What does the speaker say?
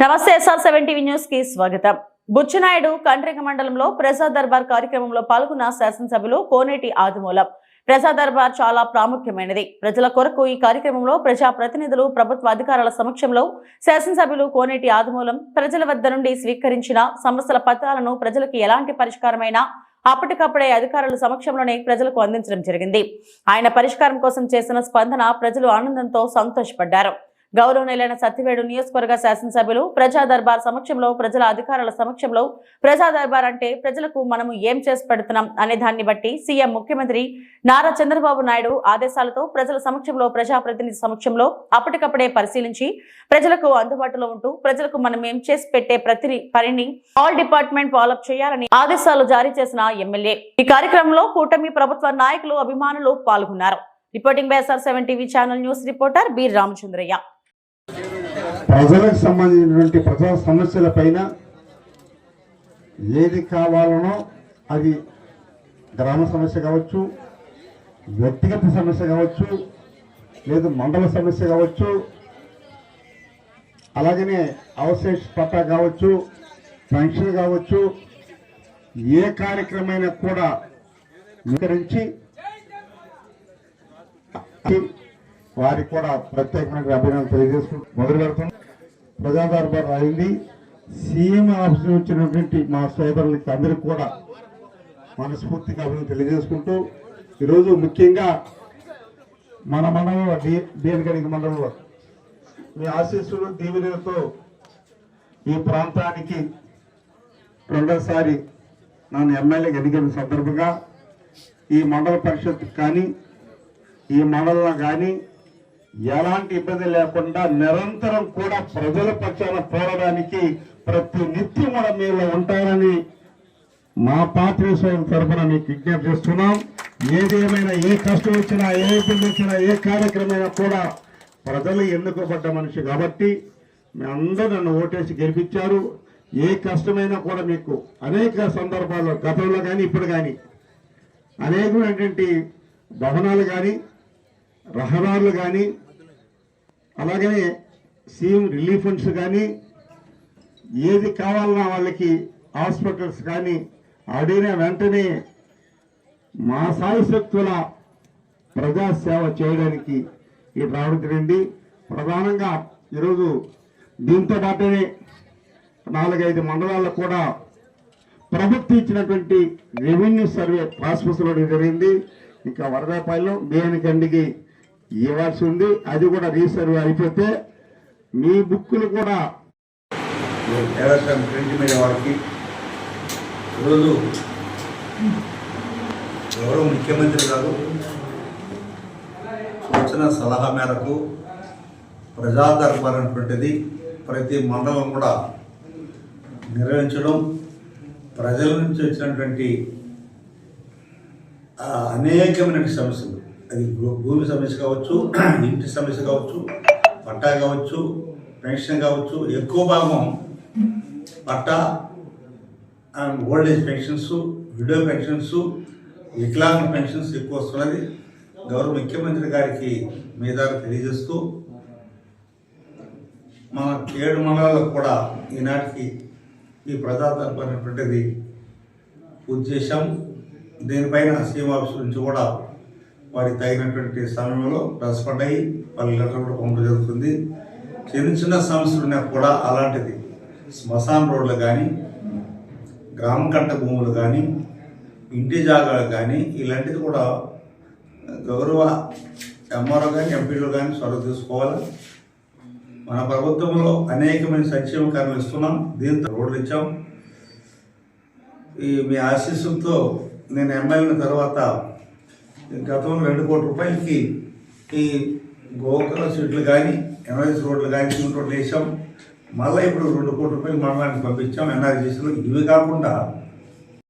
నమస్తే SR seven TV న్యూస్కి స్వాగతం. బుచ్చినాయుడు కండ్రిక మండలంలో ప్రజా దర్బార్ కార్యక్రమంలో పాల్గొన్న శాసనసభ్యులు కోనేటి ఆదిమూలం. ప్రజా దర్బార్ చాలా ప్రాముఖ్యమైనది. ప్రజల కొరకు ఈ కార్యక్రమంలో ప్రజా ప్రతినిధులు ప్రభుత్వ అధికారుల సమక్షంలో శాసనసభ్యులు కోనేటి ఆదిమూలం ప్రజల వద్ద నుండి స్వీకరించిన సమస్యల పత్రాలను ప్రజలకు ఎలాంటి పరిష్కారమైనా అప్పటికప్పుడే అధికారుల సమక్షంలోనే ప్రజలకు అందించడం జరిగింది. ఆయన పరిష్కారం కోసం చేసిన స్పందన ప్రజలు ఆనందంతో సంతోషపడ్డారు. గౌరవనీయులైన సత్యవేడు నియోజకవర్గ శాసనసభ్యులు ప్రజా దర్బార్ సమక్షంలో ప్రజల అధికారుల సమక్షంలో ప్రజా దర్బార్ అంటే ప్రజలకు మనము ఏం చేసి పెడుతున్నాం అనే దాన్ని బట్టి సీఎం ముఖ్యమంత్రి నారా చంద్రబాబు నాయుడు ఆదేశాలతో ప్రజల సమక్షంలో ప్రజాప్రతినిధి సమక్షంలో అప్పటికప్పుడే పరిశీలించి ప్రజలకు అందుబాటులో ఉంటూ ప్రజలకు మనం ఏం చేసి పెట్టే ప్రతి పనిని ఆల్ డిపార్ట్మెంట్ ఫాలోఅప్ చేయాలని ఆదేశాలు జారీ చేసిన ఎమ్మెల్యే. ఈ కార్యక్రమంలో కూటమి ప్రభుత్వ నాయకులు అభిమానులు పాల్గొన్నారు. Reporting by SR seven TV channel news reporter B Ramachandraiah. ప్రజలకు సంబంధించినటువంటి ప్రజా సమస్యల పైన ఏది కావాలనో అది గ్రామ సమస్య కావచ్చు వ్యక్తిగత సమస్య కావచ్చు లేదు మండల సమస్య కావచ్చు అలాగనే అవశేష పట్టా కావచ్చు పెన్షన్ కావచ్చు ఏ కార్యక్రమైనా కూడా నికరించి వారికి కూడా ప్రత్యేకమైన అభినందనలు తెలియజేసుకుంటూ మొదలు పెడతాం. ప్రజా దర్బార్ అయింది. సీఎం ఆఫీస్ వచ్చినటువంటి మా సోదరులకి అందరికి కూడా మనస్ఫూర్తిగా అభినందనలు తెలియజేసుకుంటూ ఈరోజు ముఖ్యంగా మన మండలంలో డి మండలంలో మీ ఆశీస్సులు దీవెనలతో ఈ ప్రాంతానికి రెండోసారి నన్ను ఎమ్మెల్యేగా ఎన్నికల సందర్భంగా ఈ మండల పరిషత్ కానీ ఈ మండలంలో కానీ ఎలాంటి ఇబ్బంది లేకుండా నిరంతరం కూడా ప్రజల పక్షాన పోరాడానికి ప్రతి నిత్యం కూడా మీరు ఉంటారని మా పార్టీ సోదరుల తరఫున మీకు విజ్ఞప్తి చేస్తున్నాం. ఏదేమైనా ఏ కష్టం వచ్చినా ఏ ఇబ్బంది వచ్చినా ఏ కార్యక్రమైనా కూడా ప్రజలు ఎన్నుకోబడ్డ మనిషి కాబట్టి మీ అందరూ నన్ను ఓటేసి గెలిపించారు. ఏ కష్టమైనా కూడా మీకు అనేక సందర్భాల్లో గతంలో కానీ ఇప్పుడు కానీ అనేకమైనటువంటి భవనాలు కానీ రహదారులు కానీ అలాగనే సీఎం రిలీఫ్ ఫండ్స్ కానీ ఏది కావాలన్నా వాళ్ళకి హాస్పిటల్స్ కానీ అడిగిన వెంటనే మా సాయశక్తుల ప్రజాసేవ చేయడానికి ఇది రావడం జరిగింది. ప్రధానంగా ఈరోజు దీంతో పాటునే నాలుగైదు మండలాల్లో కూడా ప్రభుత్వం ఇచ్చినటువంటి రెవెన్యూ సర్వే ప్రాసెస్లో జరిగింది. ఇంకా వరదాపాయలు బియ్యానికండికి ఇవ్వాల్సి ఉంది. అది కూడా రీసర్వ్ అయిపోతే మీ బుక్కులు కూడా దేవస్థానం ప్రింట్ మీడియా వారికి ఈరోజు గౌరవ ముఖ్యమంత్రి గారు వచ్చిన సలహా మేరకు ప్రజాదర్బార్ అనేటువంటిది ప్రతి మండలం కూడా నిర్వహించడం ప్రజల నుంచి వచ్చినటువంటి అనేకమైన సమస్యలు అది భూమి సమస్య కావచ్చు ఇంటి సమస్య కావచ్చు పట్టా కావచ్చు పెన్షన్ కావచ్చు ఎక్కువ భాగం పట్టా and old age pensions widow pensions వికలాంగ pensions ఎక్కువ వస్తున్నది. గౌరవ ముఖ్యమంత్రి గారికి మీద తెలియజేస్తూ మన ఏడు మండలాలకు కూడా ఈనాటికి ఈ ప్రజాదర్భ అనేటువంటిది పూర్తి చేశాం. దీనిపైన సీఎం ఆఫీస్ నుంచి కూడా వారికి తగినటువంటి సమయంలో రెస్పాండ్ వాళ్ళ లెటర్ కూడా పంపడం జరుగుతుంది. చిన్న చిన్న సమస్యలు ఉన్నా కూడా అలాంటిది. శ్మశాన రోడ్లు కానీ గ్రామ కంట భూములు కానీ ఇంటి జాగాలు కానీ ఇలాంటిది కూడా గౌరవ ఎంఆర్ఓ కానీ ఎంపీలు కానీ చొరవ తీసుకోవాలి. మన ప్రభుత్వంలో అనేకమైన సంక్షేమ కార్యలు ఇస్తున్నాం. దీంతో రోడ్లు ఇచ్చాం. ఈ మీ ఆశీస్సులతో నేను ఎమ్మెల్యే తర్వాత గతంలో రెండు కోట్ల రూపాయలకి ఈ గోకుల సీట్లు కానీ ఎంఎస్ రోడ్లు కానీ రోడ్లు వేసాం మళ్ళీ ఇప్పుడు రెండు కోట్ల రూపాయలు మండలానికి పంపించాం. ఎన్ఆర్జీసీలో ఇవి కాకుండా